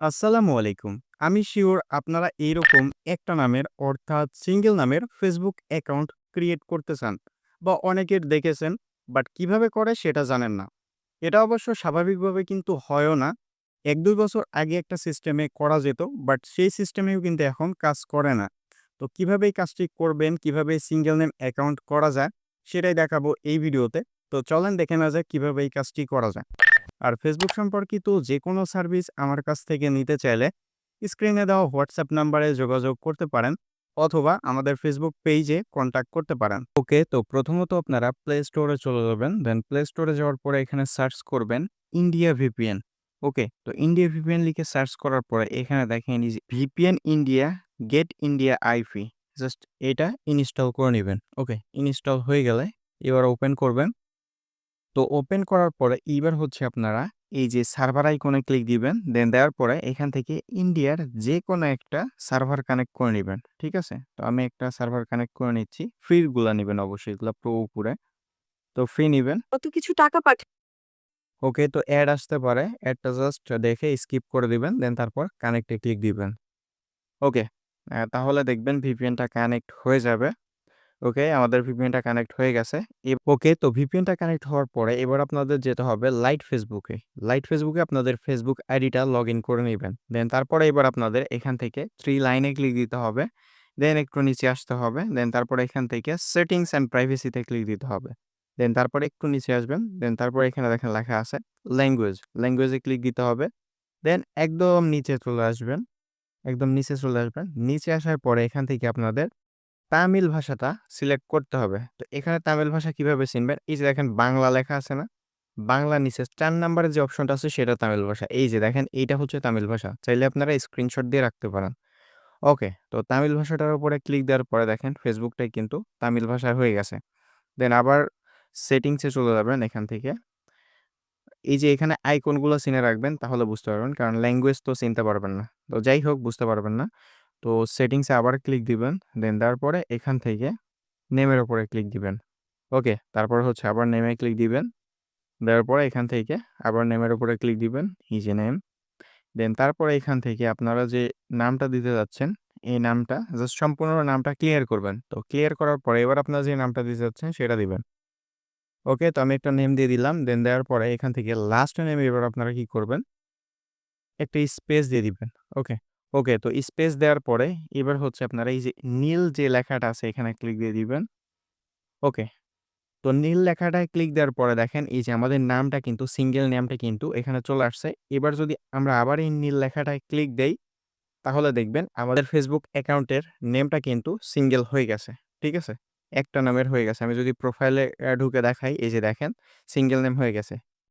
আসসালামু আলাইকুম। আমি শিওর আপনারা এইরকম একটা নামের অর্থাৎ সিঙ্গেল নামের ফেসবুক অ্যাকাউন্ট ক্রিয়েট করতে চান বা অনেকের দেখেছেন বাট কীভাবে করে সেটা জানেন না। এটা অবশ্য স্বাভাবিকভাবে কিন্তু হয়ও না। ১-২ বছর আগে একটা সিস্টেমে করা যেত বাট সেই সিস্টেমেও কিন্তু এখন কাজ করে না। তো কীভাবে এই কাজটি করবেন, কীভাবে সিঙ্গেল নেম অ্যাকাউন্ট করা যায় সেটাই দেখাবো এই ভিডিওতে। তো চলেন দেখে না যাক কীভাবে এই কাজটি করা যায়। আর ফেসবুক সম্পর্কিত যেকোনো সার্ভিস আমার কাছ থেকে নিতে চাইলে স্ক্রিনে দেওয়া হোয়াটসঅ্যাপ নাম্বারে যোগাযোগ করতে পারেন অথবা আমাদের ফেসবুক পেজে কন্ট্যাক্ট করতে পারেন। ওকে তো প্রথমত আপনারা প্লে স্টোরে চলে যাবেন দেন প্লে স্টোরে যাওয়ার পরে এখানে সার্চ করবেন ইন্ডিয়া ভিপিএন ওকে তো ইন্ডিয়া ভিপিএন লিখে সার্চ করার পরে এখানে দেখেন VPN India get India IP just এটা ইনস্টল করে নেবেন। ওকে ইনস্টল হয়ে গেলে এবার ওপেন করবেন। তো ওপেন করার পরে এইবার হচ্ছে আপনারা এই যে সার্ভার আইকনে ক্লিক দিবেন দেন দেওয়ার পরে এখান থেকে ইন্ডিয়ার যে কোনো একটা সার্ভার কানেক্ট করে নেবেন ঠিক আছে? তো আমি একটা সার্ভার কানেক্ট করে নিচ্ছি। ফ্রিগুলা নেবেন অবশ্যই এগুলো প্রো উপরে। তো ফ্রি নেবেন। কত কিছু টাকা পাঠা ওকে তো অ্যাড আসতে পারে। অ্যাডটা জাস্ট দেখে স্কিপ করে দিবেন দেন তারপর কানেক্টে ক্লিক দিবেন। ওকে তাহলে দেখবেন ভিপিএনটা কানেক্ট হয়ে যাবে। ওকে? আমাদের ভিপিএনটা কানেক্ট হয়ে গেছে। ওকে, তো ভিপিএনটা কানেক্ট হওয়ার পরে এবার আপনাদের যেতে হবে লাইট ফেসবুকে লাইট ফেসবুকে আপনাদের ফেসবুক আইডিটা লগ ইন করে নেবেন। দেন তারপরে এবার আপনাদের এখান থেকে থ্রি লাইনে ক্লিক দিতে হবে। দেন একটু নিচে আসতে হবে। দেন তারপরে এখান থেকে সেটিংস অ্যান্ড প্রাইভেসিতে ক্লিক দিতে হবে। দেন তারপরে একটু নিচে আসবেন। দেন তারপরে এখানে দেখেন লেখা আছে ল্যাঙ্গুয়েজ ল্যাঙ্গুয়েজে ক্লিক দিতে হবে। দেন একদম নিচে চলে আসবেন। একদম নিচে চলে আসবেন। নিচে আসার পরে এখান থেকে আপনাদের তামিল ভাষাটা সিলেক্ট করতে হবে। তো এখানে তামিল ভাষা কীভাবে চিনবেন? এই যে দেখেন বাংলা লেখা আছে না? বাংলা নিচে চার নাম্বারের যে অপশনটা আছে সেটা তামিল ভাষা। এই যে দেখেন এইটা হচ্ছে তামিল ভাষা। চাইলে আপনারা স্ক্রিনশট দিয়ে রাখতে পারেন। ওকে তো তামিল ভাষাটার উপরে ক্লিক দেওয়ার পরে দেখেন ফেসবুকটাই কিন্তু তামিল ভাষা হয়ে গেছে। দেন আবার সেটিংসে চলে যাবেন এখান থেকে। এই যে এখানে আইকনগুলো চিনে রাখবেন তাহলে বুঝতে পারবেন। কারণ ল্যাঙ্গুয়েজ তো চিনতে পারবেন না। তো যাই হোক, বুঝতে পারবেন না। তো সেটিংসে আবার ক্লিক দিবেন দেন দেওয়ার পরে এখান থেকে নেমের ওপরে ক্লিক দিবেন। ওকে তারপর হচ্ছে আবার নেমে ক্লিক দিবেন দেওয়ার পরে এখান থেকে আবার নেমের ওপরে ক্লিক দিবেন ইজি নেম দেন তারপরে এখান থেকে আপনারা যে নামটা দিতে যাচ্ছেন, এই নামটা জাস্ট সম্পূর্ণ নামটা ক্লিয়ার করবেন। তো ক্লিয়ার করার পরে এবার আপনারা যে নামটা দিতে যাচ্ছেন, সেটা দিবেন। ওকে তো আমি একটা নেম দিয়ে দিলাম দেন দেওয়ার পরে এখান থেকে লাস্ট নেমে এবার আপনারা কি করবেন? একটা স্পেস দিয়ে দিবেন। ওকে ওকে, তো স্পেস দেওয়ার পরে এবার হচ্ছে আপনারা এই যে নীল যে লেখাটা আছে, এখানে ক্লিক দিয়ে দিবেন। ওকে, তো নীল লেখাটায় ক্লিক দেওয়ার পরে দেখেন এই যে আমাদের নামটা কিন্তু সিঙ্গেল নেমটা কিন্তু এখানে চলে আসছে। এবার যদি আমরা আবার এই নীল লেখাটায় ক্লিক দেই, তাহলে দেখবেন আমাদের ফেসবুক অ্যাকাউন্টের নেমটা কিন্তু সিঙ্গেল হয়ে গেছে, ঠিক আছে? একটা নামের হয়ে গেছে। আমি যদি প্রোফাইলে ঢুকে দেখাই, এই যে দেখেন সিঙ্গেল নেম হয়ে গেছে।